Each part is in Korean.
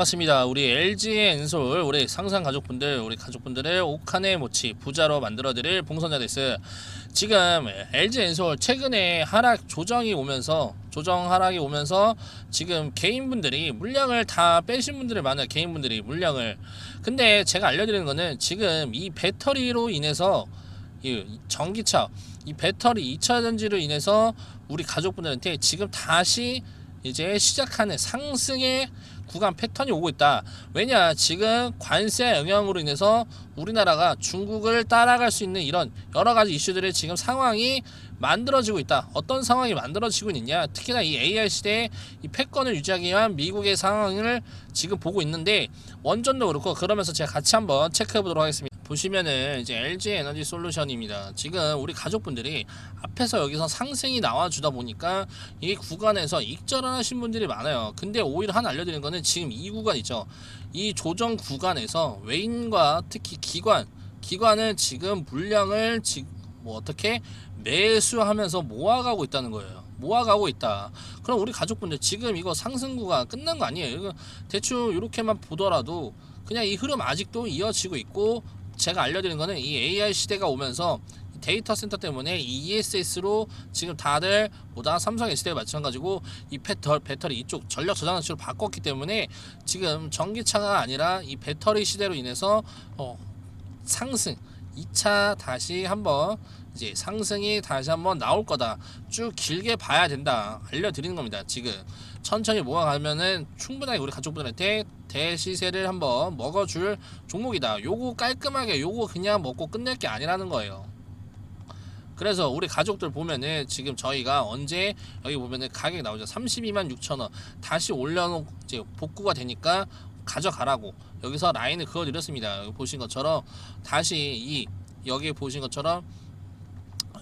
반갑습니다. 우리 LG 엔솔 우리 상상 가족분들 우리 가족분들을 옥한의 모치 부자로 만들어드릴 봉선자 데스. 지금 LG 엔솔 최근에 하락 조정이 오면서 조정 하락이 오면서 지금 개인분들이 물량을 다 빼신 분들이 많아요. 개인분들이 물량을. 근데 제가 알려드리는 거는 지금 이 배터리로 인해서 이 전기차 이 배터리 2차 전지로 인해서 우리 가족분들한테 지금 다시 이제 시작하는 상승의 구간 패턴이 오고 있다. 왜냐 지금 관세 영향으로 인해서 우리나라가 중국을 따라갈 수 있는 이런 여러 가지 이슈들의 지금 상황이 만들어지고 있다. 어떤 상황이 만들어지고 있느냐? 특히나 이 AI 시대에 이 패권을 유지하기 위한 미국의 상황을 지금 보고 있는데 원전도 그렇고 그러면서 제가 같이 한번 체크해 보도록 하겠습니다. 보시면은 이제 LG 에너지 솔루션입니다. 지금 우리 가족분들이 앞에서 여기서 상승이 나와주다 보니까 이 구간에서 익절하신 분들이 많아요. 근데 오히려 하나 알려드리는 거는 지금 이 구간 있죠. 이 조정 구간에서 외인과 특히 기관, 기관은 지금 물량을 지금 뭐 어떻게 매수하면서 모아가고 있다는 거예요. 모아가고 있다. 그럼 우리 가족분들 지금 이거 상승 구간 끝난 거 아니에요. 대충 이렇게만 보더라도 그냥 이 흐름 아직도 이어지고 있고 제가 알려드리는 거는 이 AI 시대가 오면서 데이터 센터 때문에 이 ESS로 지금 다들 보다 삼성 S대에 마찬가지고 이 배터, 배터리 이쪽 전력 저장장치로 바꿨기 때문에 지금 전기차가 아니라 이 배터리 시대로 인해서 어, 상승 2차 다시 한번 이제 상승이 다시 한번 나올 거다. 쭉 길게 봐야 된다. 알려드리는 겁니다. 지금 천천히 모아가면은 충분하게 우리 가족분들한테 대시세를 한번 먹어줄 종목이다. 요거 깔끔하게 요거 그냥 먹고 끝낼 게 아니라는 거예요. 그래서 우리 가족들 보면은 지금 저희가 언제 여기 보면은 가격이 나오죠. 32만 6천 원 다시 올려놓 이제 복구가 되니까 가져가라고 여기서 라인을 그어드렸습니다. 여기 보신 것처럼 다시 이 여기 보신 것처럼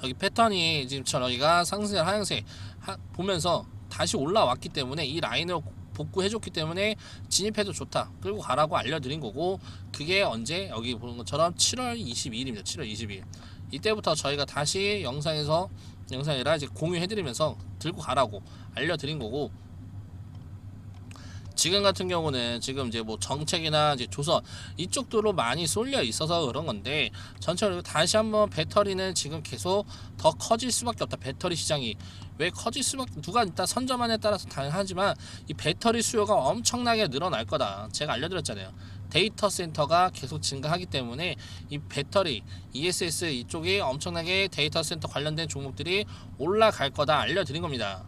여기 패턴이 지금 저희가 상승 하향세 하, 보면서 다시 올라왔기 때문에 이 라인을 복구해줬기 때문에 진입해도 좋다. 끌고 가라고 알려드린 거고 그게 언제 여기 보는 것처럼 7월 22일입니다. 7월 22일 이때부터 저희가 다시 영상에서 영상이라 이제 공유해드리면서 들고 가라고 알려드린 거고 지금 같은 경우는 지금 이제 뭐 정책이나 이제 조선 이쪽 도로 많이 쏠려 있어서 그런 건데 전체적으로 다시 한번 배터리는 지금 계속 더 커질 수밖에 없다. 배터리 시장이 왜 커질 수밖에 누가 일단 선점안에 따라서 다양하지만 이 배터리 수요가 엄청나게 늘어날 거다. 제가 알려드렸잖아요. 데이터 센터가 계속 증가하기 때문에 이 배터리 ESS 이쪽이 엄청나게 데이터 센터 관련된 종목들이 올라갈 거다 알려드린 겁니다.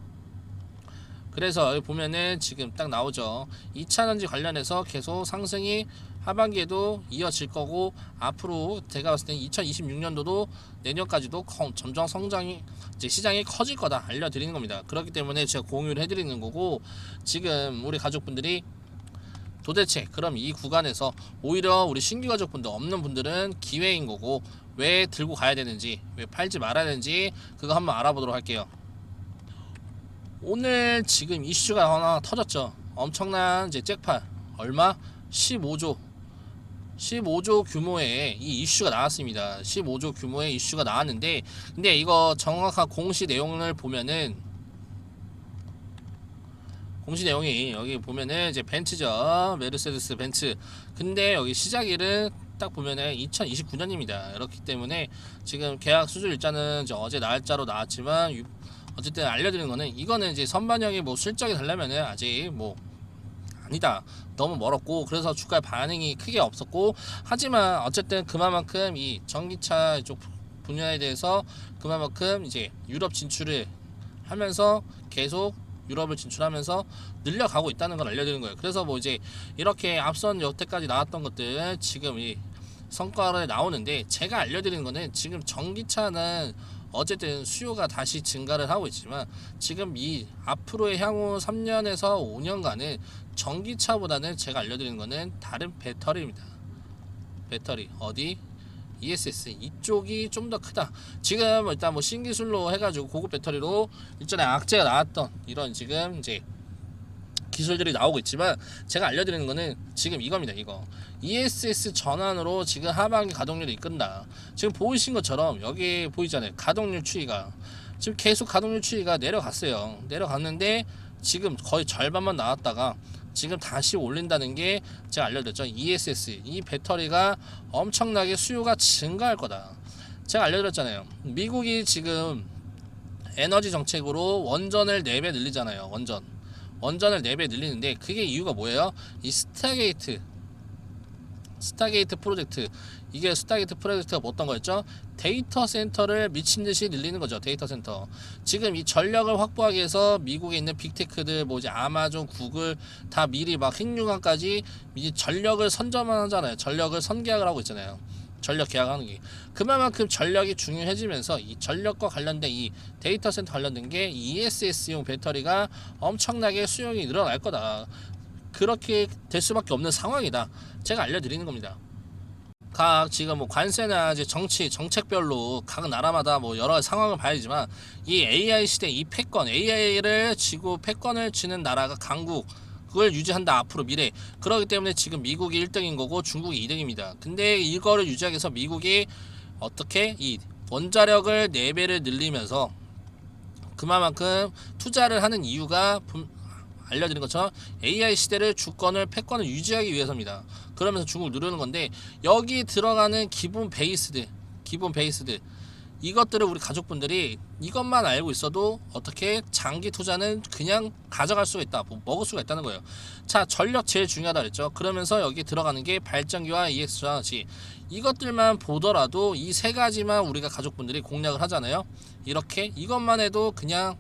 그래서 여기 보면은 지금 딱 나오죠. 2차전지 관련해서 계속 상승이 하반기에도 이어질 거고 앞으로 제가 봤을 때 2026년도도 내년까지도 커- 점점 성장이 이제 시장이 커질 거다 알려드리는 겁니다. 그렇기 때문에 제가 공유를 해드리는 거고 지금 우리 가족분들이 도대체 그럼 이 구간에서 오히려 우리 신규 가족분들 없는 분들은 기회인 거고 왜 들고 가야 되는지 왜 팔지 말아야 되는지 그거 한번 알아보도록 할게요. 오늘 지금 이슈가 하나 터졌죠. 엄청난 이제 잭팟 얼마? 15조 15조 규모의 이 이슈가 나왔습니다. 15조 규모의 이슈가 나왔는데 근데 이거 정확한 공시 내용을 보면은 공시 내용이 여기 보면은 이제 벤츠죠. 메르세데스 벤츠. 근데 여기 시작일은 딱 보면은 2029년입니다. 그렇기 때문에 지금 계약 수주 일자는 이제 어제 날짜로 나왔지만 유- 어쨌든 알려드리는 거는 이거는 이제 선반영이 뭐 실적이 되려면은 아직 뭐 아니다 너무 멀었고 그래서 주가의 반응이 크게 없었고 하지만 어쨌든 그만큼 이 전기차 이쪽 분야에 대해서 그만큼 이제 유럽 진출을 하면서 계속 유럽을 진출하면서 늘려가고 있다는 걸 알려드리는 거예요. 그래서 뭐 이제 이렇게 앞선 여태까지 나왔던 것들 지금 이 성과를 나오는데 제가 알려드리는 거는 지금 전기차는 어쨌든 수요가 다시 증가를 하고 있지만 지금 이 앞으로의 향후 3년에서 5년간은 전기차보다는 제가 알려드리는 거는 다른 배터리입니다. 배터리 어디? ESS 이쪽이 좀 더 크다. 지금 일단 뭐 신기술로 해가지고 고급 배터리로 일전에 악재가 나왔던 이런 지금 이제 기술들이 나오고 있지만 제가 알려드리는 거는 지금 이겁니다. 이거 ESS 전환으로 지금 하반기 가동률이 이끈다. 지금 보이신 것처럼 여기 보이잖아요. 가동률 추이가 지금 계속 가동률 추이가 내려갔어요. 내려갔는데 지금 거의 절반만 나왔다가 지금 다시 올린다는 게 제가 알려드렸죠. ESS 이 배터리가 엄청나게 수요가 증가할 거다. 제가 알려드렸잖아요. 미국이 지금 에너지 정책으로 원전을 4배 늘리잖아요. 원전. 원전을 4배 늘리는데 그게 이유가 뭐예요? 이 스타게이트 스타게이트 프로젝트 이게 스타게이트 프로젝트가 뭐 어떤 거였죠? 데이터 센터를 미친 듯이 늘리는 거죠. 데이터 센터. 지금 이 전력을 확보하기 위해서 미국에 있는 빅테크들 뭐지 아마존, 구글 다 미리 막 핵융합까지 이 전력을 선점하잖아요. 전력을 선계약을 하고 있잖아요. 전력 계약하는 게 그만큼 전력이 중요해지면서 이 전력과 관련된 이 데이터 센터 관련된 게 ESS용 배터리가 엄청나게 수용이 늘어날 거다. 그렇게 될 수밖에 없는 상황이다. 제가 알려드리는 겁니다. 각 지금 뭐 관세나 이제 정치 정책별로 각 나라마다 뭐 여러 상황을 봐야지만 이 AI 시대 이 패권 AI를 지고 패권을 쥐는 나라가 강국 그걸 유지한다 앞으로 미래 그렇기 때문에 지금 미국이 1등인 거고 중국이 2등입니다. 근데 이거를 유지하기 위해서 미국이 어떻게 이 원자력을 4배를 늘리면서 그만큼 투자를 하는 이유가 분- 알려드린 것처럼 AI 시대를 주권을 패권을 유지하기 위해서입니다. 그러면서 중국을 누르는 건데 여기 들어가는 기본 베이스들, 기본 베이스들 이것들을 우리 가족분들이 이것만 알고 있어도 어떻게 장기 투자는 그냥 가져갈 수가 있다, 뭐 먹을 수가 있다는 거예요. 자, 전력 제일 중요하다 그랬죠. 그러면서 여기 들어가는 게 발전기와 EX 전화치 이것들만 보더라도 이 세 가지만 우리가 가족분들이 공략을 하잖아요. 이렇게 이것만 해도 그냥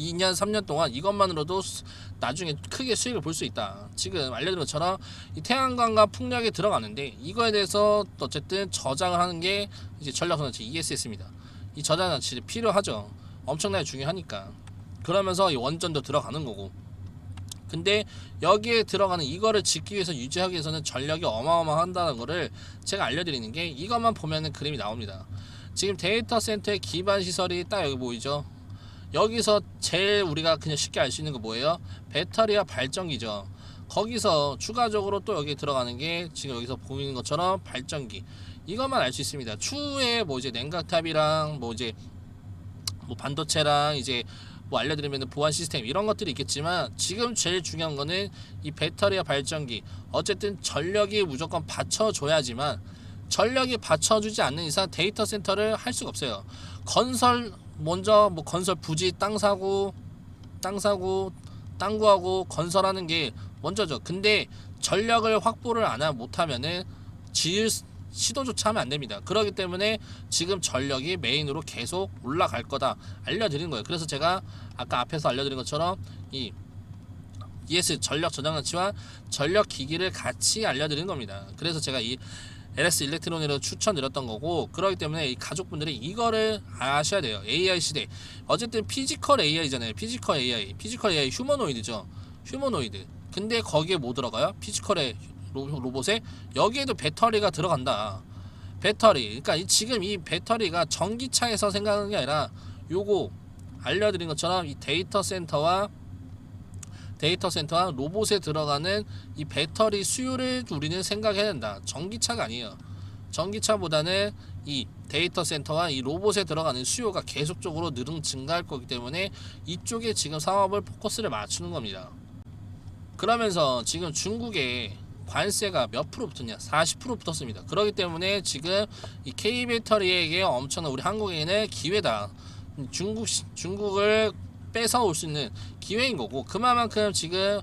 2년 3년 동안 이것만으로도 수- 나중에 크게 수익을 볼 수 있다. 지금 알려드린 것처럼 이 태양광과 풍력이 들어가는데 이거에 대해서 어쨌든 저장을 하는 게 이제 전략선언치 ESS입니다. 이 저장 장치 필요하죠. 엄청나게 중요하니까. 그러면서 이 원전도 들어가는 거고. 근데 여기에 들어가는 이거를 짓기 위해서 유지하기 위해서는 전력이 어마어마한다는 거를 제가 알려드리는 게 이것만 보면은 그림이 나옵니다. 지금 데이터 센터의 기반 시설이 딱 여기 보이죠? 여기서 제일 우리가 그냥 쉽게 알 수 있는 거 뭐예요? 배터리와 발전기죠. 거기서 추가적으로 또 여기 들어가는 게 지금 여기서 보이는 것처럼 발전기. 이것만 알 수 있습니다. 추후에 뭐 이제 냉각탑이랑 뭐 이제 뭐 반도체랑 이제 뭐 알려드리면 보안 시스템 이런 것들이 있겠지만 지금 제일 중요한 거는 이 배터리와 발전기. 어쨌든 전력이 무조건 받쳐줘야지만 전력이 받쳐주지 않는 이상 데이터 센터를 할 수가 없어요. 건설 먼저 뭐 건설 부지 땅 사고 땅 사고 땅 구하고 건설하는 게 먼저죠. 근데 전력을 확보를 안 하- 못하면은 지을 수- 시도조차 하면 안 됩니다. 그렇기 때문에 지금 전력이 메인으로 계속 올라갈 거다 알려드리는 거예요. 그래서 제가 아까 앞에서 알려드린 것처럼 이 ES 전력 저장장치와 전력 기기를 같이 알려드리는 겁니다. 그래서 제가 이 LS 일렉트로닉을 추천드렸던 거고 그렇기 때문에 이 가족분들이 이거를 아셔야 돼요. AI 시대. 어쨌든 피지컬 AI잖아요. 피지컬 AI. 피지컬 AI 휴머노이드죠. 휴머노이드. 근데 거기에 뭐 들어가요? 피지컬의 로, 로봇에 여기에도 배터리가 들어간다. 배터리. 그러니까 이- 지금 이 배터리가 전기차에서 생각하는 게 아니라 요거 알려드린 것처럼 이 데이터 센터와 데이터 센터와 로봇에 들어가는 이 배터리 수요를 우리는 생각해야 된다. 전기차가 아니에요. 전기차보다는 이 데이터 센터와 이 로봇에 들어가는 수요가 계속적으로 늘응 증가할 거기 때문에 이쪽에 지금 사업을 포커스를 맞추는 겁니다. 그러면서 지금 중국에 관세가 몇 프로 붙었냐? 40% 붙었습니다. 그렇기 때문에 지금 이 K 배터리에게 엄청난 우리 한국인의 기회다. 중국 시- 중국을 뺏어 올 수 있는 기회인 거고 그만큼 지금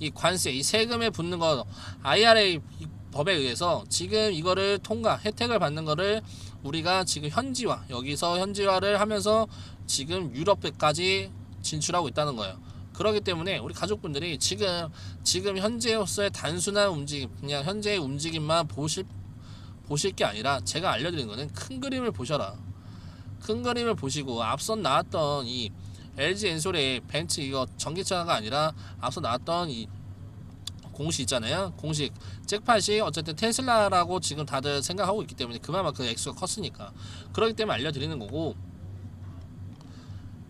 이 관세, 이 세금에 붙는 거 IRA 이 법에 의해서 지금 이거를 통과 혜택을 받는 거를 우리가 지금 현지화 여기서 현지화를 하면서 지금 유럽까지 진출하고 있다는 거예요. 그렇기 때문에 우리 가족분들이 지금 지금 현재로서의 단순한 움직임, 그냥 현재의 움직임만 보실 보실 게 아니라 제가 알려드리는 거는 큰 그림을 보셔라. 큰 그림을 보시고 앞선 나왔던 이 LG 엔솔의 벤츠 이거 전기차가 아니라 앞서 나왔던 이 공식 있잖아요. 공식 잭팟이 어쨌든 테슬라라고 지금 다들 생각하고 있기 때문에 그만큼 액수가 컸으니까 그렇기 때문에 알려드리는 거고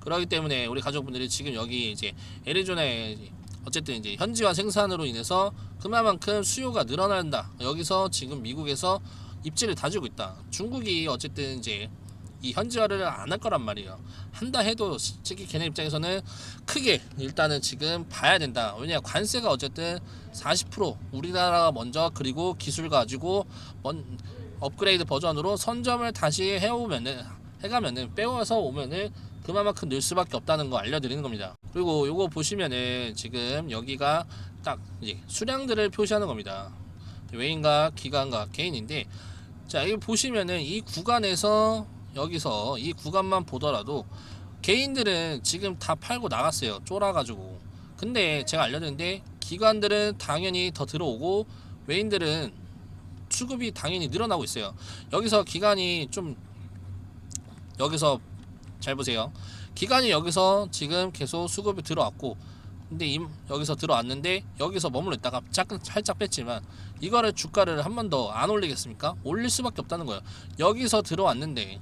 그렇기 때문에 우리 가족분들이 지금 여기 이제 애리조나에 어쨌든 이제 현지화 생산으로 인해서 그만큼 수요가 늘어난다. 여기서 지금 미국에서 입지를 다지고 있다. 중국이 어쨌든 이제 이 현지화를 안 할 거란 말이에요. 한다 해도 솔직히 걔네 입장에서는 크게 일단은 지금 봐야 된다. 왜냐 관세가 어쨌든 40% 우리나라가 먼저 그리고 기술 가지고 먼 업그레이드 버전으로 선점을 다시 해오면은 해가면은 빼와서 오면은 그만큼 늘 수밖에 없다는 거 알려드리는 겁니다. 그리고 요거 보시면은 지금 여기가 딱 수량들을 표시하는 겁니다. 외인과 기관과 개인인데 자 여기 보시면은 이 구간에서 여기서 이 구간만 보더라도 개인들은 지금 다 팔고 나갔어요 쫄아가지고 근데 제가 알려드렸는데 기관들은 당연히 더 들어오고 외인들은 수급이 당연히 늘어나고 있어요 여기서 기간이 좀 여기서 잘 보세요 기간이 여기서 지금 계속 수급이 들어왔고 근데 이, 여기서 들어왔는데 여기서 머물러 있다가 잠깐 살짝 뺐지만 이거를 주가를 한 번 더 안 올리겠습니까? 올릴 수밖에 없다는 거예요. 여기서 들어왔는데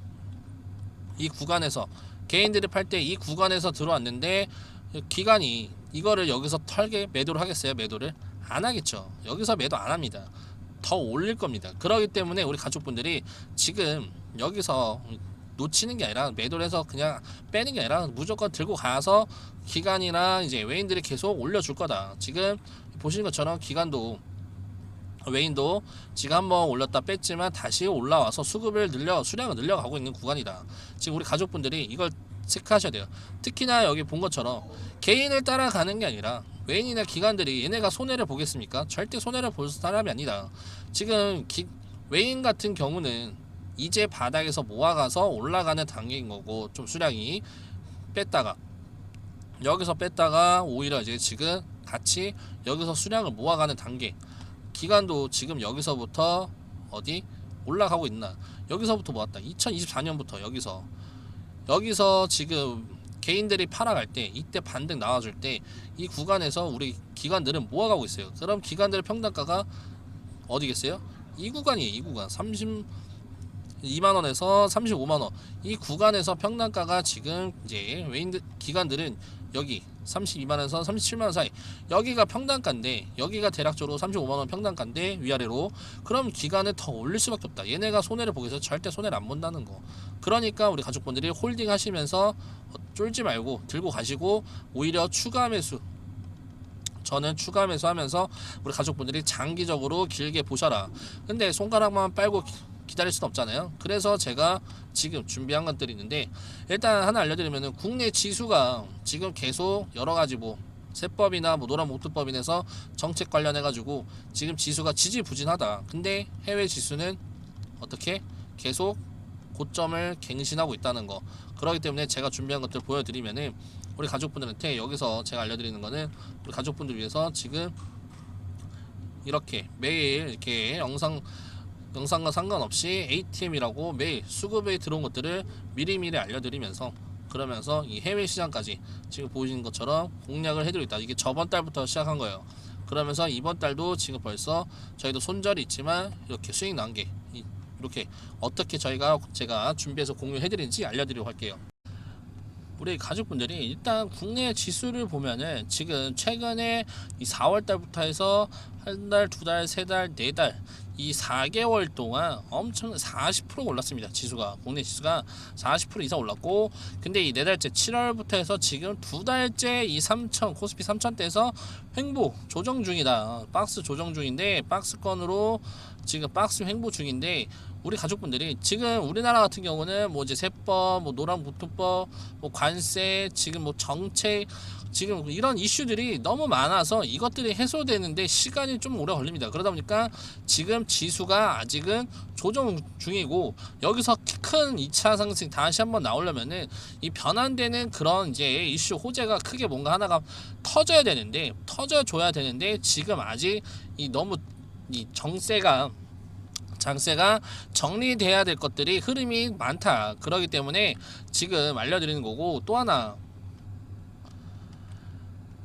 이 구간에서 개인 들이 팔 때 이 구간에서 들어왔는데 기간이 이거를 여기서 털게 매도를 하겠어요? 매도를 안 하겠죠. 여기서 매도 안 합니다. 더 올릴 겁니다. 그러기 때문에 우리 가족분들이 지금 여기서 놓치는 게 아니라 매도를 해서 그냥 빼는 게 아니라 무조건 들고 가서 기간이나 이제 외인들이 계속 올려줄 거다. 지금 보시는 것처럼 기간도 외인도 지금 한번 올렸다 뺐지만 다시 올라와서 수급을 늘려 수량을 늘려가고 있는 구간이다. 지금 우리 가족분들이 이걸 체크하셔야 돼요. 특히나 여기 본 것처럼 개인을 따라가는 게 아니라 외인이나 기관들이 얘네가 손해를 보겠습니까? 절대 손해를 볼 사람이 아니다. 지금 기, 외인 같은 경우는 이제 바닥에서 모아가서 올라가는 단계인 거고 좀 수량이 뺐다가 여기서 뺐다가 오히려 이제 지금 같이 여기서 수량을 모아가는 단계 기간도 지금 여기서부터 어디 올라가고 있나. 여기서부터 모았다. 2024년부터 여기서. 여기서 지금 개인들이 팔아갈 때 이때 반등 나와줄 때 이 구간에서 우리 기관들은 모아가고 있어요. 그럼 기관들의 평단가가 어디겠어요? 이 구간이에요 이 구간. 30 2만원에서 35만원. 이 구간에서 평단가가 지금 이제 외인들 기관들은 여기 32만원에서 37만원 사이. 여기가 평단가인데 여기가 대략적으로 35만원 평단가인데 위아래로. 그럼 기간을 더 올릴 수밖에 없다. 얘네가 손해를 보기 위해서 절대 손해를 안 본다는 거. 그러니까 우리 가족분들이 홀딩 하시면서 쫄지 말고 들고 가시고 오히려 추가 매수 저는 추가 매수하면서 우리 가족분들이 장기적으로 길게 보셔라 근데 손가락만 빨고 기- 기다릴 수는 없잖아요. 그래서 제가 지금 준비한 것들이 있는데 일단 하나 알려드리면은 국내 지수가 지금 계속 여러 가지 뭐 세법이나 뭐 노란 목투법인에서 정책 관련해 가지고 지금 지수가 지지부진하다. 근데 해외 지수는 어떻게 계속 고점을 갱신하고 있다는 거. 그렇기 때문에 제가 준비한 것들 보여드리면은 우리 가족분들한테 여기서 제가 알려드리는 거는 우리 가족분들 위해서 지금 이렇게 매일 이렇게 영상 영상과 상관없이 ATM이라고 매일 수급에 들어온 것들을 미리미리 알려드리면서 그러면서 이 해외 시장까지 지금 보시는 것처럼 공략을 해드리고 있다. 이게 저번 달부터 시작한 거예요. 그러면서 이번 달도 지금 벌써 저희도 손절이 있지만 이렇게 수익 난게 이렇게 어떻게 저희가 제가 준비해서 공유해드리는지 알려드리도록 할게요. 우리 가족분들이 일단 국내 지수를 보면은 지금 최근에 이 4월 달부터 해서 한 달, 두 달, 세 달, 네 달, 이 4개월 동안 엄청 40% 올랐습니다. 지수가 국내 지수가 40% 이상 올랐고, 근데 이 네 달째 7월부터 해서 지금 두 달째 이 3천 코스피 3천대에서 횡보 조정 중이다. 박스 조정 중인데 박스권으로 지금 박스 횡보 중인데 우리 가족분들이 지금 우리나라 같은 경우는 뭐 이제 세법, 뭐 노란부토법, 뭐 관세, 지금 뭐 정책, 지금 이런 이슈들이 너무 많아서 이것들이 해소되는데 시간이 좀 오래 걸립니다. 그러다 보니까 지금 지수가 아직은 조정 중이고 여기서 큰 2차 상승 다시 한번 나오려면은 이 변환되는 그런 이제 이슈 호재가 크게 뭔가 하나가 터져야 되는데 터져줘야 되는데 지금 아직 이 너무 이 정세가 장세가 정리돼야 될 것들이 흐름이 많다. 그러기 때문에 지금 알려드리는 거고 또 하나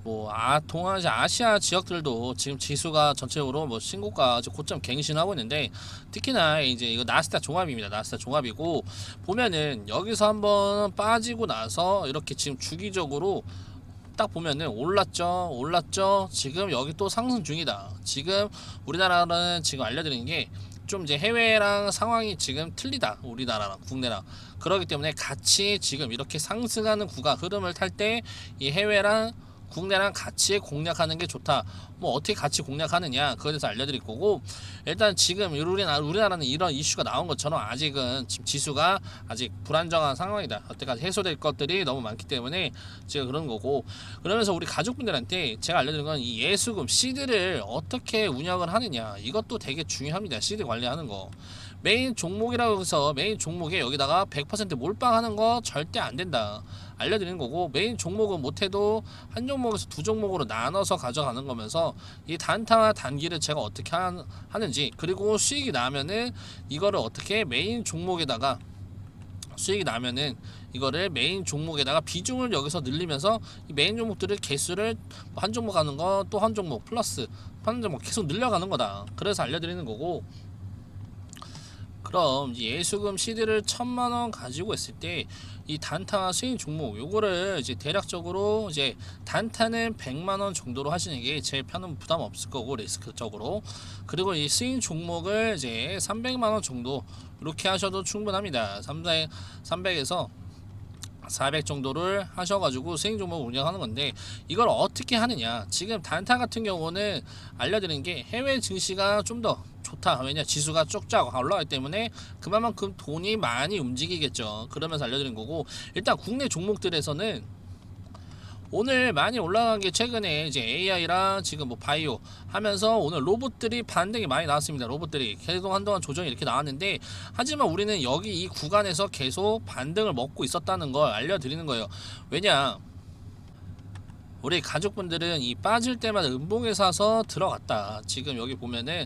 뭐 아, 동아시아 아시아 지역들도 지금 지수가 전체적으로 뭐 신고가 고점 갱신하고 있는데 특히나 이제 이거 나스닥 종합입니다. 나스닥 종합이고 보면은 여기서 한번 빠지고 나서 이렇게 지금 주기적으로 딱 보면은 올랐죠, 올랐죠. 지금 여기 또 상승 중이다. 지금 우리나라는 지금 알려드리는 게 좀 이제 해외랑 상황이 지금 틀리다 우리나라랑 국내랑 그렇기 때문에 같이 지금 이렇게 상승하는 구간 흐름을 탈 때 이 해외랑 국내랑 같이 공략하는 게 좋다. 뭐 어떻게 같이 공략하느냐 그거에 대해서 알려드릴 거고 일단 지금 우리나라 우리나라는 이런 이슈가 나온 것처럼 아직은 지금 지수가 아직 불안정한 상황이다. 여태까지 해소될 것들이 너무 많기 때문에 제가 그런 거고 그러면서 우리 가족분들한테 제가 알려드린 건 이 예수금 시드를 어떻게 운영을 하느냐 이것도 되게 중요합니다. 시드 관리하는 거. 메인 종목이라고 해서 메인 종목에 여기다가 100% 몰빵하는 거 절대 안 된다. 알려드리는 거고 메인 종목은 못해도 한 종목에서 두 종목으로 나눠서 가져가는 거면서 이 단타와 단기를 제가 어떻게 하, 하는지 그리고 수익이 나면은 이거를 어떻게 메인 종목에다가 수익이 나면은 이거를 메인 종목에다가 비중을 여기서 늘리면서 이 메인 종목들을 개수를 한 종목 하는 거 또 한 종목 플러스 한 종목 계속 늘려가는 거다. 그래서 알려드리는 거고 그럼 예수금 시드를 천만 원 가지고 있을 때 이 단타 수익 종목 요거를 이제 대략적으로 이제 단타는 100만 원 정도로 하시는 게 제일 편은 부담 없을 거고 리스크적으로 그리고 이 수익 종목을 이제 300만 원 정도 이렇게 하셔도 충분합니다. 300 300에서 400 정도를 하셔가지고 수익 종목 운영하는 건데 이걸 어떻게 하느냐. 지금 단타 같은 경우는 알려드리는 게 해외 증시가 좀 더 좋다. 왜냐 지수가 쭉쭉 올라가기 때문에 그만큼 돈이 많이 움직이겠죠. 그러면서 알려드린 거고 일단 국내 종목들에서는 오늘 많이 올라간 게 최근에 이제 AI랑 지금 뭐 바이오 하면서 오늘 로봇들이 반등이 많이 나왔습니다. 로봇들이 계속 한동안 조정이 이렇게 나왔는데 하지만 우리는 여기 이 구간에서 계속 반등을 먹고 있었다는 걸 알려드리는 거예요. 왜냐 우리 가족분들은 이 빠질 때마다 음봉에 사서 들어갔다. 지금 여기 보면은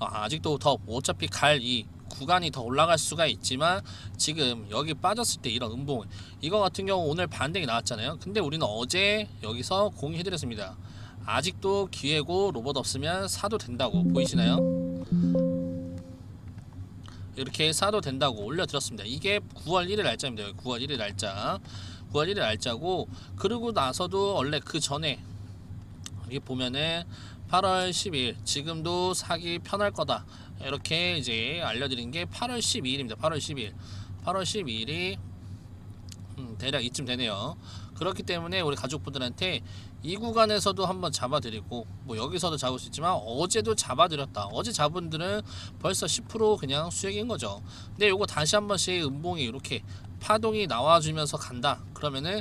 어, 아직도 더 어차피 갈 이 구간이 더 올라갈 수가 있지만 지금 여기 빠졌을 때 이런 음봉 이거 같은 경우 오늘 반등이 나왔잖아요. 근데 우리는 어제 여기서 공유해드렸습니다. 아직도 기회고 로봇 없으면 사도 된다고 보이시나요? 이렇게 사도 된다고 올려드렸습니다. 이게 9월 1일 날짜입니다. 9월 1일 날짜. 9월 1일 날짜고 그러고 나서도 원래 그 전에 여기 보면은 8월 10일. 지금도 사기 편할 거다. 이렇게 이제 알려드린 게 8월 12일입니다. 8월 12일. 8월 12일이 음, 대략 이쯤 되네요. 그렇기 때문에 우리 가족분들한테 이 구간에서도 한번 잡아드리고 뭐 여기서도 잡을 수 있지만 어제도 잡아드렸다. 어제 잡은 들은 벌써 10% 그냥 수익인 거죠. 근데 요거 다시 한 번씩 음봉이 이렇게 파동이 나와주면서 간다. 그러면은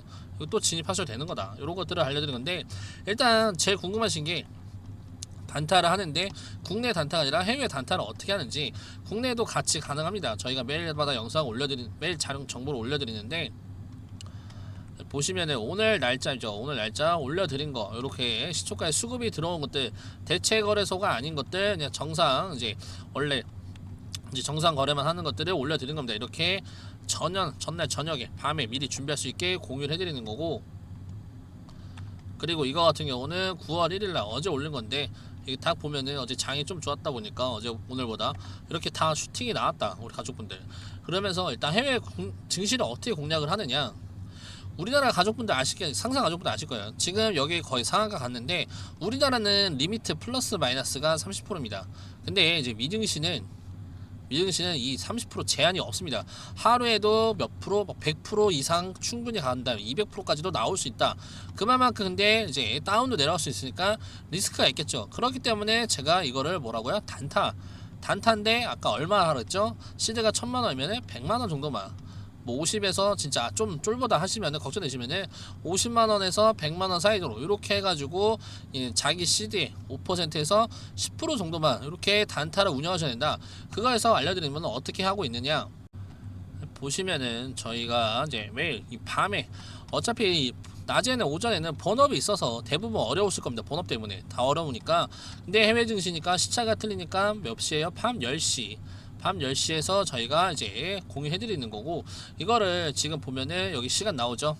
또 진입하셔도 되는 거다. 이런 것들을 알려드린 건데 일단 제일 궁금하신 게 단타를 하는데 국내 단타가 아니라 해외 단타를 어떻게 하는지 국내도 같이 가능합니다 저희가 매일마다 영상 올려드린 매일 촬영 정보를 올려드리는데 보시면은 오늘 날짜죠. 오늘 날짜 올려드린 거 이렇게 시초가에 수급이 들어온 것들 대체 거래소가 아닌 것들 그냥 정상 이제 원래 이제 정상 거래만 하는 것들을 올려드린 겁니다. 이렇게 전년 전날 저녁에 밤에 미리 준비할 수 있게 공유를 해드리는 거고 그리고 이거 같은 경우는 9월 1일 날 어제 올린 건데 이게 딱 보면은 어제 장이 좀 좋았다 보니까 어제 오늘보다 이렇게 다 슈팅이 나왔다 우리 가족분들 그러면서 일단 해외 공- 증시를 어떻게 공략을 하느냐 우리나라 가족분들 아시게 상상 가족분들 아실 거예요. 지금 여기 거의 상한가 갔는데 우리나라는 리미트 플러스 마이너스가 30%입니다. 근데 이제 미증시는 미증시는 이 30% 제한이 없습니다. 하루에도 몇 프로, 뭐100% 이상 충분히 간다. 200%까지도 나올 수 있다. 그만큼 근데 이제 다운도 내려갈 수 있으니까 리스크가 있겠죠. 그렇기 때문에 제가 이거를 뭐라고요? 단타. 단타인데 아까 얼마 하랬죠? 시드가 천만 원이면 100만 원 정도만. 뭐 50에서 진짜 좀 쫄보다 하시면은 걱정되시면은 50만 원에서 100만 원 사이로 이렇게 해가지고 이 자기 CD 5%에서 10% 정도만 이렇게 단타를 운영하셔야 된다. 그거에서 알려드리면 어떻게 하고 있느냐 보시면은 저희가 이제 매일 이 밤에 어차피 이 낮에는 오전에는 본업이 있어서 대부분 어려우실 겁니다. 본업 때문에 다 어려우니까 근데 해외 증시니까 시차가 틀리니까 몇 시에요? 밤 10시 밤 10시에서 저희가 이제 공유해 드리는 거고 이거를 지금 보면은 여기 시간 나오죠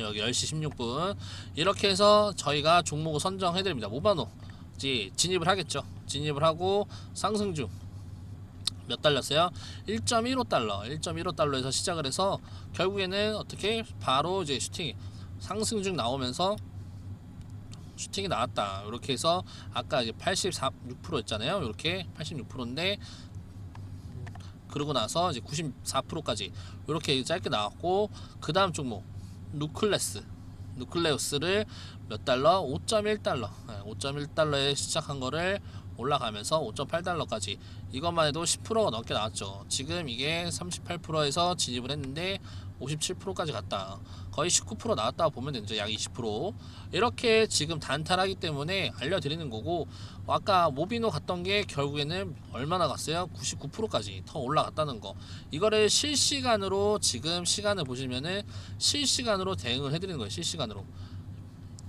여기 10시 16분 이렇게 해서 저희가 종목을 선정해 드립니다 모바노 이제 진입을 하겠죠 진입을 하고 상승 중 몇 달러였어요? 1.15달러 1.15달러에서 시작을 해서 결국에는 어떻게 바로 이제 슈팅 상승 중 나오면서 슈팅이 나왔다. 이렇게 해서 아까 이제 84, 6%였잖아요. 이렇게 86%인데 그러고 나서 이제 94%까지 이렇게 짧게 나왔고 그 다음 종목 누클레스 누클레우스를 몇 달러? 5.1달러. 5.1달러에 시작한 거를 올라가면서 5.8달러까지. 이것만 해도 10%가 넘게 나왔죠. 지금 이게 38%에서 진입을 했는데 57%까지 갔다 거의 19% 나왔다고 보면 되죠 약 20% 이렇게 지금 단타하기 때문에 알려드리는 거고 아까 모비노 갔던 게 결국에는 얼마나 갔어요? 99%까지 더 올라갔다는 거. 이거를 실시간으로 지금 시간을 보시면은 실시간으로 대응을 해드리는 거예요. 실시간으로.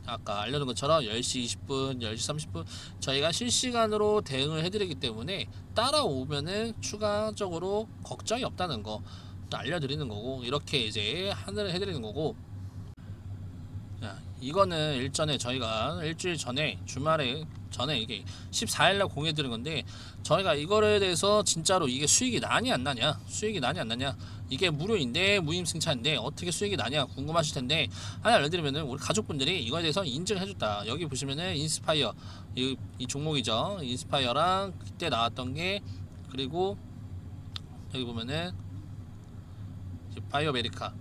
아까 알려준 것처럼 10시 20분, 10시 30분 저희가 실시간으로 대응을 해드리기 때문에 따라오면은 추가적으로 걱정이 없다는 거 또 알려드리는 거고 이렇게 이제 하늘을 해드리는 거고. 자, 이거는 일전에 저희가 일주일 전에 주말에 전에 이게 14일날 공유해 드린 건데 저희가 이거에 대해서 진짜로 이게 수익이 나냐 안 나냐? 수익이 나냐 안 나냐? 이게 무료인데 무임승차인데 어떻게 수익이 나냐 궁금하실 텐데 하나 알려드리면은 우리 가족분들이 이거에 대해서 인증해 줬다. 여기 보시면은 인스파이어 이, 이 종목이죠. 인스파이어랑 그때 나왔던 게 그리고 여기 보면은 바이오 메리카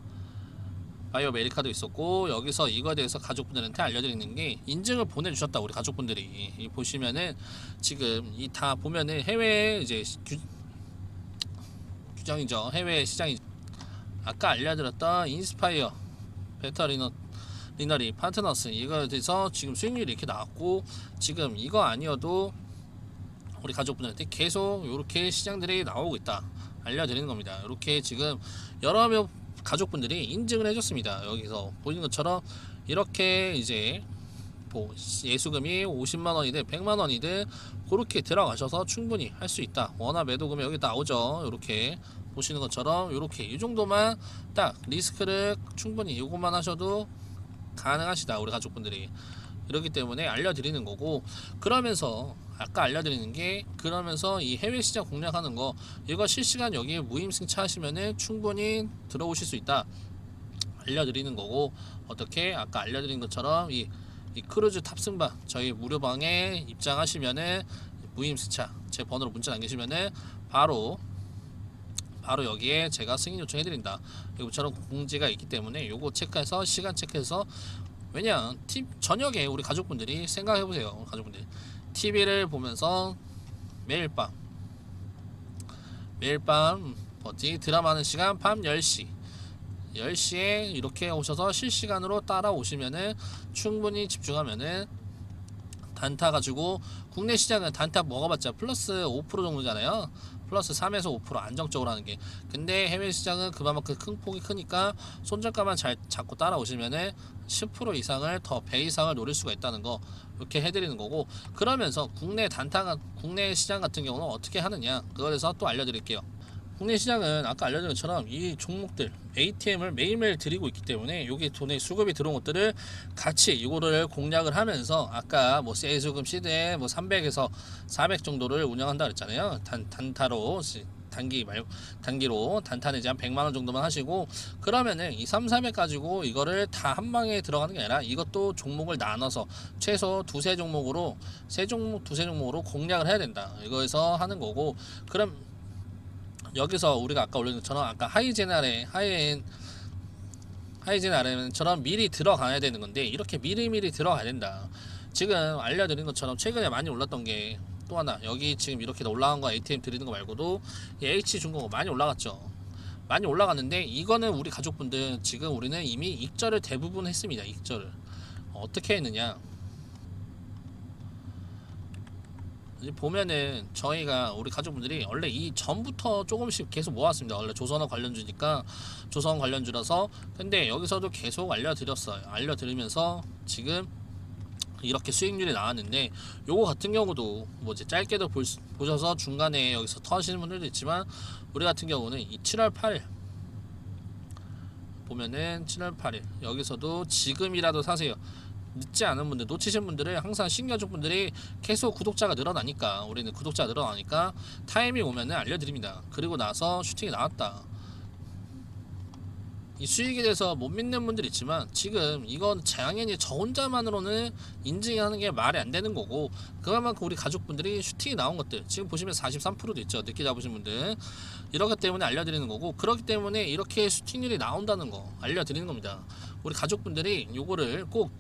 바이오 메리카도 있었고 여기서 이거에 대해서 가족분들한테 알려드리는 게 인증을 보내주셨다 우리 가족분들이. 이 보시면은 지금 이 다 보면은 해외 이제 규, 규정이죠. 해외 시장이 아까 알려드렸던 인스파이어 베터 리너 리너리 파트너스 이거에 대해서 지금 수익률이 이렇게 나왔고 지금 이거 아니어도 우리 가족분들한테 계속 이렇게 시장들이 나오고 있다 알려드리는 겁니다 이렇게 지금 여러 명 가족분들이 인증을 해줬습니다. 여기서 보이는 것처럼 이렇게 이제 뭐 예수금이 50만 원이든 100만 원이든 그렇게 들어가셔서 충분히 할 수 있다. 원화 매도금이 여기 나오죠. 이렇게 보시는 것처럼 이렇게 이 정도만 딱 리스크를 충분히 이것만 하셔도 가능하시다. 우리 가족분들이 이렇기 때문에 알려드리는 거고 그러면서 아까 알려드리는 게 그러면서 이 해외 시장 공략하는 거 이거 실시간 여기에 무임승차 하시면은 충분히 들어오실 수 있다. 알려드리는 거고 어떻게 아까 알려드린 것처럼 이, 이 크루즈 탑승방 저희 무료방에 입장하시면은 무임승차 제 번호로 문자 남기시면은 바로 바로 여기에 제가 승인 요청해 드린다. 이것처럼 공지가 있기 때문에 요거 체크해서 시간 체크해서 왜냐 팀 저녁에 우리 가족분들이 생각해 보세요 가족분들 TV를 보면서 매일 밤 매일 밤 뭐지 드라마 하는 시간 밤 10시 10시에 이렇게 오셔서 실시간으로 따라오시면은 충분히 집중하면은 단타 가지고 국내 시장은 단타 먹어봤자 플러스 5% 정도잖아요. 플러스 3에서 5% 안정적으로 하는 게. 근데 해외 시장은 그만큼 큰 폭이 크니까 손절가만 잘 잡고 따라오시면은 10% 이상을 더 배 이상을 노릴 수가 있다는 거 이렇게 해드리는 거고 그러면서 국내 단타가 국내 시장 같은 경우는 어떻게 하느냐 그거에 대해서 또 알려드릴게요. 국내 시장은 아까 알려드린 것처럼 이 종목들 ATM을 매일매일 드리고 있기 때문에 여기 돈의 수급이 들어온 것들을 같이 이거를 공략을 하면서 아까 뭐 세수금 시대에 뭐 300에서 400 정도를 운영한다 그랬잖아요. 단 단타로 단기 말 단기로 단타는 이제 한 100만 원 정도만 하시고 그러면은 이 3, 400 가지고 이거를 다 한 방에 들어가는 게 아니라 이것도 종목을 나눠서 최소 두세 종목으로 세 종목 두세 종목으로 공략을 해야 된다. 이거에서 하는 거고 그럼 여기서 우리가 아까 올린 것처럼 아까 하이제날에 하이엔 하이제날에처럼 미리 들어가야 되는 건데 이렇게 미리미리 들어가야 된다. 지금 알려드린 것처럼 최근에 많이 올랐던 게 또 하나 여기 지금 이렇게 올라간 거 ATM 드리는 거 말고도 이 H 중공업 많이 올라갔죠. 많이 올라갔는데 이거는 우리 가족분들 지금 우리는 이미 익절을 대부분 했습니다. 익절을 어떻게 했느냐? 이제 보면은 저희가 우리 가족분들이 원래 이 전부터 조금씩 계속 모았습니다. 원래 조선업 관련주니까 조선 관련주라서 근데 여기서도 계속 알려드렸어요. 알려드리면서 지금 이렇게 수익률이 나왔는데 요거 같은 경우도 뭐 이제 짧게도 볼 수- 보셔서 중간에 여기서 터하시는 분들도 있지만 우리 같은 경우는 이 7월 8일 보면은 7월 8일 여기서도 지금이라도 사세요. 늦지 않은 분들 놓치신 분들을 항상 신규가족 분들이 계속 구독자가 늘어나니까 우리는 구독자 가 늘어나니까 타이밍 오면은 알려드립니다. 그리고 나서 슈팅이 나왔다. 이 수익에 대해서 못 믿는 분들 있지만 지금 이건 당연히 저 혼자만으로는 인증하는 게 말이 안 되는 거고 그만큼 우리 가족분들이 슈팅이 나온 것들 지금 보시면 43%도 있죠 늦게 잡으신 분들 이렇기 때문에 알려드리는 거고 그렇기 때문에 이렇게 슈팅률이 나온다는 거 알려드리는 겁니다 우리 가족분들이 요거를 꼭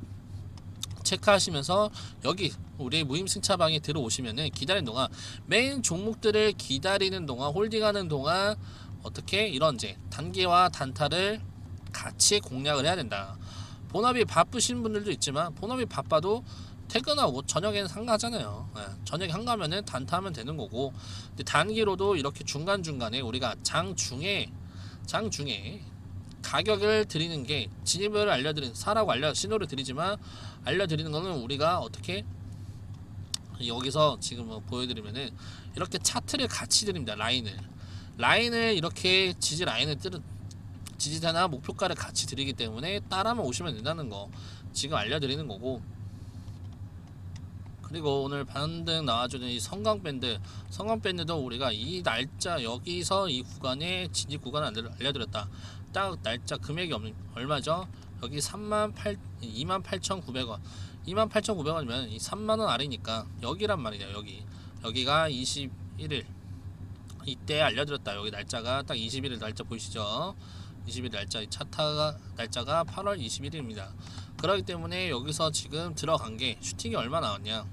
체크하시면서 여기 우리 무임승차방에 들어오시면은 기다리는 동안 메인 종목들을 기다리는 동안 홀딩하는 동안 어떻게 이런 이제 단기와 단타를 같이 공략을 해야 된다. 본업이 바쁘신 분들도 있지만 본업이 바빠도 퇴근하고 저녁에는 한가하잖아요. 예, 저녁에 한가하면은 단타하면 되는 거고 근데 단기로도 이렇게 중간 중간에 우리가 장 중에 장 중에 가격을 드리는 게 진입을 알려드리는 사라고 알려 신호를 드리지만 알려드리는 거는 우리가 어떻게 여기서 지금 뭐 보여드리면은 이렇게 차트를 같이 드립니다 라인을. 라인을 이렇게 지지 라인을 뜨는 지지대나 목표가를 같이 드리기 때문에 따라만 오시면 된다는 거 지금 알려드리는 거고. 그리고 오늘 반등 나와주는 이 성강 밴드 성강 밴드도 우리가 이 날짜 여기서 이 구간에 진입 구간을 알려- 알려드렸다. 딱 날짜 금액이 없는 얼마죠 여기 3만 8 2만 8,900원. 2만 8,900원이면 이 3만 원 아래니까 여기란 말이에요 여기. 여기가 21일 이때 알려드렸다. 여기 날짜가 딱 21일 날짜 보이시죠? 20일 날짜. 이 차타가 날짜가 8월 21일입니다. 그렇기 때문에 여기서 지금 들어간 게 슈팅이 얼마 나왔냐?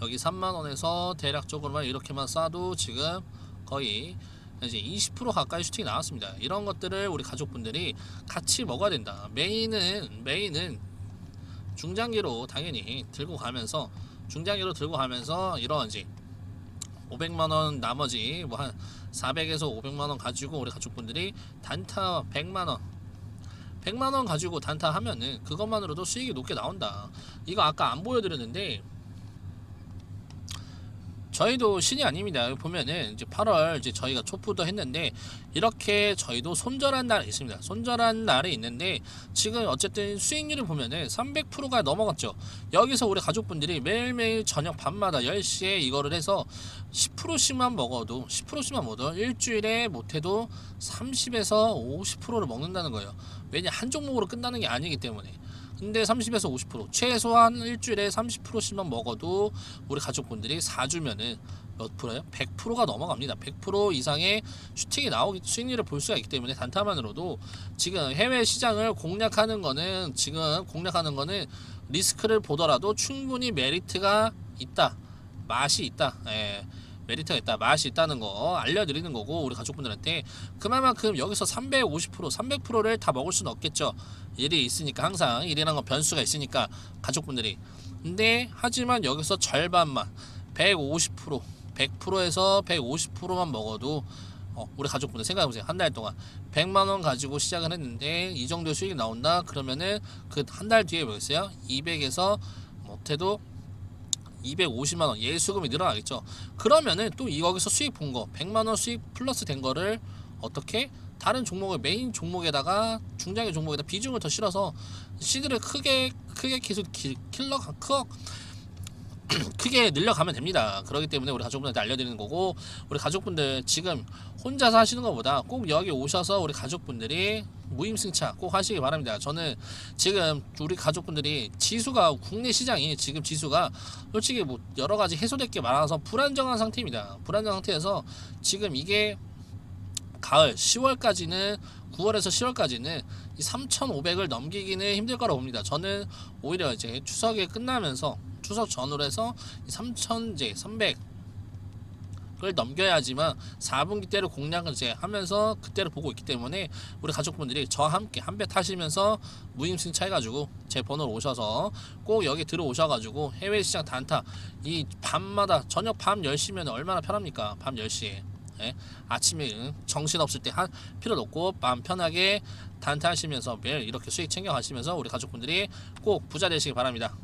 여기 3만원에서 대략적으로만 이렇게만 쏴도 지금 거의 이제 20% 가까이 슈팅이 나왔습니다 이런 것들을 우리 가족분들이 같이 먹어야 된다 메인은 메인은 중장기로 당연히 들고 가면서 중장기로 들고 가면서 이런 이제 500만 원 나머지 뭐 한 400에서 500만 원 가지고 우리 가족분들이 단타 100만 원 100만 원 가지고 단타 하면은 그것만으로도 수익이 높게 나온다. 이거 아까 안 보여드렸는데 저희도 신이 아닙니다. 보면은 이제 8월 이제 저희가 초푸도 했는데 이렇게 저희도 손절한 날이 있습니다. 손절한 날이 있는데 지금 어쨌든 수익률을 보면은 300%가 넘어갔죠. 여기서 우리 가족분들이 매일매일 저녁 밤마다 10시에 이거를 해서 10%씩만 먹어도 10%씩만 먹어도 일주일에 못해도 30에서 50%를 먹는다는 거예요. 왜냐 한 종목으로 끝나는 게 아니기 때문에. 근데 30에서 50% 최소한 일주일에 30%씩만 먹어도 우리 가족분들이 사주면은 몇 프로요? 100%가 넘어갑니다. 100% 이상의 슈팅이 나오기 수익률을 볼 수가 있기 때문에 단타만으로도 지금 해외 시장을 공략하는 거는 지금 공략하는 거는 리스크를 보더라도 충분히 메리트가 있다. 맛이 있다. 예. 메리트가 있다, 맛이 있다는 거 알려드리는 거고 우리 가족분들한테 그만큼 여기서 350%, 300%를 다 먹을 수는 없겠죠. 일이 있으니까 항상 일이라는 건 변수가 있으니까 가족분들이. 근데 하지만 여기서 절반만 150%, 100%에서 150%만 먹어도 어, 우리 가족분들 생각해보세요. 한 달 동안 100만 원 가지고 시작을 했는데 이 정도 수익이 나온다 그러면은 그 한 달 뒤에 뭐였어요? 200에서 못해도 250만 원 예수금이 늘어나겠죠. 그러면은 또 이 거기서 수익 본 거 100만 원 수익 플러스 된 거를 어떻게 다른 종목을 메인 종목에다가 중장기 종목에다 비중을 더 실어서 시드를 크게 크게 계속 기, 킬러 크 크게 늘려가면 됩니다. 그렇기 때문에 우리 가족분들한테 알려드리는 거고 우리 가족분들 지금 혼자서 하시는 것보다 꼭 여기 오셔서 우리 가족분들이 무임승차 꼭 하시기 바랍니다. 저는 지금 우리 가족분들이 지수가 국내 시장이 지금 지수가 솔직히 뭐 여러 가지 해소될 게 많아서 불안정한 상태입니다. 불안정한 상태에서 지금 이게 가을 10월까지는 9월에서 10월까지는 이 3,500을 넘기기는 힘들 거라고 봅니다. 저는 오히려 이제 추석에 끝나면서 추석 전후로 해서 3,000 이제 300 을 넘겨야지만 4분기 때를 공략을 이제 하면서 그때를 보고 있기 때문에 우리 가족분들이 저와 함께 한 배 타시면서 무임승차 해가지고 제 번호로 오셔서 꼭 여기 들어오셔가지고 해외 시장 단타 이 밤마다 저녁 밤 10시면 얼마나 편합니까 밤 10시에 예? 아침에 정신 없을 때 한 필요 없고 마음 편하게 단타하시면서 매일 이렇게 수익 챙겨 가시면서 우리 가족분들이 꼭 부자 되시기 바랍니다.